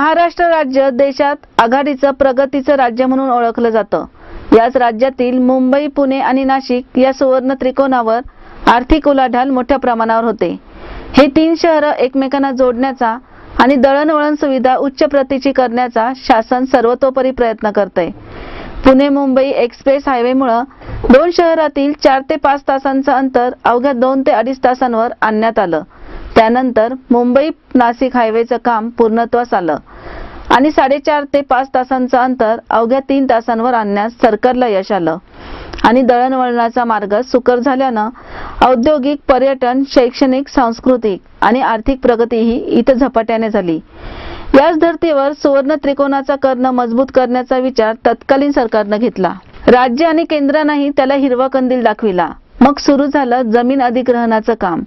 महाराष्ट्र राज्य देशात आघाडीचं प्रगतीचं राज्य म्हणून ओळखलं जातं. याच राज्यातील मुंबई पुणे आणि नाशिक या सुवर्ण त्रिकोणावर आर्थिक उलाढाल मोठ्या प्रमाणावर होते. हे तीन शहरं एकमेकांना जोडण्याचा आणि दळणवळण सुविधा उच्च प्रतीची करण्याचा शासन सर्वतोपरी प्रयत्न करते पुणे मुंबई एक्सप्रेस हायवेमुळं दोन शहरातील चार ते पाच तासांचं अंतर अवघ्या दोन ते अडीच तासांवर आणण्यात आलं. त्यानंतर मुंबई नाशिक हायवेचं काम पूर्णत्वास आलं. आणि साडेचार ते पाच तासांचं अंतर अवघ्या तीन तासांवर आणण्यास सरकारला यश आलं. आणि दळणवळणाचा मार्ग सुकर झाल्यानं औद्योगिक पर्यटन शैक्षणिक सांस्कृतिक आणि आर्थिक प्रगतीही इथं झपाट्याने झाली. याच धर्तीवर सुवर्ण त्रिकोणाचा कर्ण मजबूत करण्याचा विचार तत्कालीन सरकारनं घेतला. राज्य आणि केंद्रानंही त्याला हिरवा कंदील दाखविला. मग सुरू झालं जमीन अधिग्रहणाचं काम.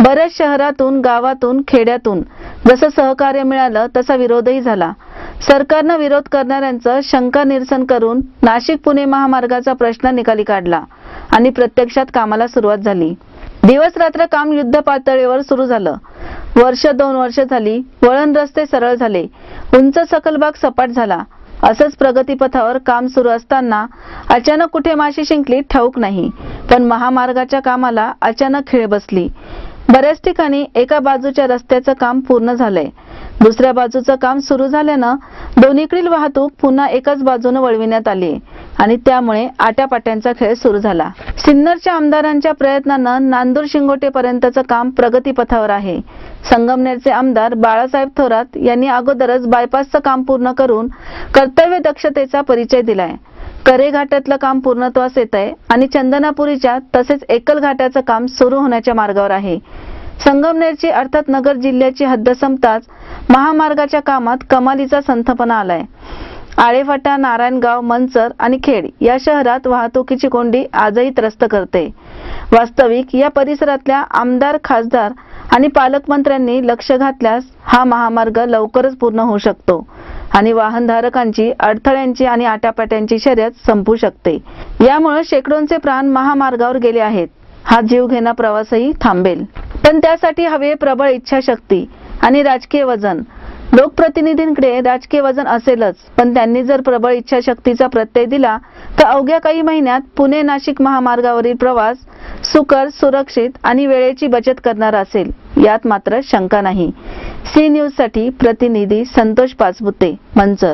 बऱ्याच शहरातून गावातून खेड्यातून जसं सहकार्य मिळालं तसा विरोधही झाला. सरकारनं विरोध करणाऱ्यांचं शंका निरसन करून नाशिक पुणे महामार्गाचा प्रश्न निकाली काढला आणि प्रत्यक्षात कामाला सुरुवात झाली. दिवस रात्र काम युद्ध पातळीवर सुरू झालं. वर्ष दोन वर्ष झाली वळण रस्ते सरळ झाले. उंच सकल भाग सपाट झाला. असंच प्रगतीपथावर काम सुरू असताना अचानक कुठे माशी शिंकली ठाऊक नाही. पण महामार्गाच्या कामाला अचानक खिळ बसली. बऱ्याच ठिकाणी एका बाजूच्या रस्त्याचं काम पूर्ण झालंय. दुसऱ्या बाजूचं काम सुरू झाल्यानं दोन्हीकडील वाहतूक पुन्हा एकाच बाजूने वळविण्यात आली आणि त्यामुळे आट्यापाट्यांचा खेळ सुरू झाला. सिन्नरच्या आमदारांच्या प्रयत्नानं नांदूर शिंगोटे पर्यंतचं काम प्रगतीपथावर आहे. संगमनेरचे आमदार बाळासाहेब थोरात यांनी अगोदरच बायपासचं काम पूर्ण करून कर्तव्य दक्षतेचा परिचय दिलाय. करे घाटातलं काम पूर्णत्वास येत आहे आणि चंदनापुरीच्या तसेच एकल घाटाचं काम सुरू होण्याच्या मार्गावर आहे. संगमनेरची अर्थात नगर जिल्ह्याची हद्द संपताच महामार्गाच्या कामात कमालीचा संथपणा आलाय. आळेफाटा नारायणगाव मंचर आणि खेड या शहरात वाहतुकीची कोंडी आजही त्रस्त करते. वास्तविक या परिसरातल्या आमदार खासदार आणि पालकमंत्र्यांनी लक्ष घातल्यास हा महामार्ग लवकरच पूर्ण होऊ शकतो आणि वाहनधारकांची अडथळ्यांची आणि आटापाट्यांची शर्यत संपू शकते. यामुळे शेकडोंचे प्राण महामार्गावर गेले आहेत. हा जीवघेणा प्रवासही थांबेल. पण त्यासाठी हवे प्रबळ इच्छाशक्ती आणि राजकीय वजन. लोकप्रतिनिधींकडे राजकीय वजन असेलच. पण त्यांनी जर प्रबळ इच्छाशक्तीचा प्रत्यय दिला तर अवघ्या काही महिन्यात पुणे नाशिक महामार्गावरील प्रवास सुकर सुरक्षित आणि वेळेची बचत करणार असेल. यात मात्र शंका नाही. सी न्यूजसाठी प्रतिनिधी संतोष पाचपुते मंचर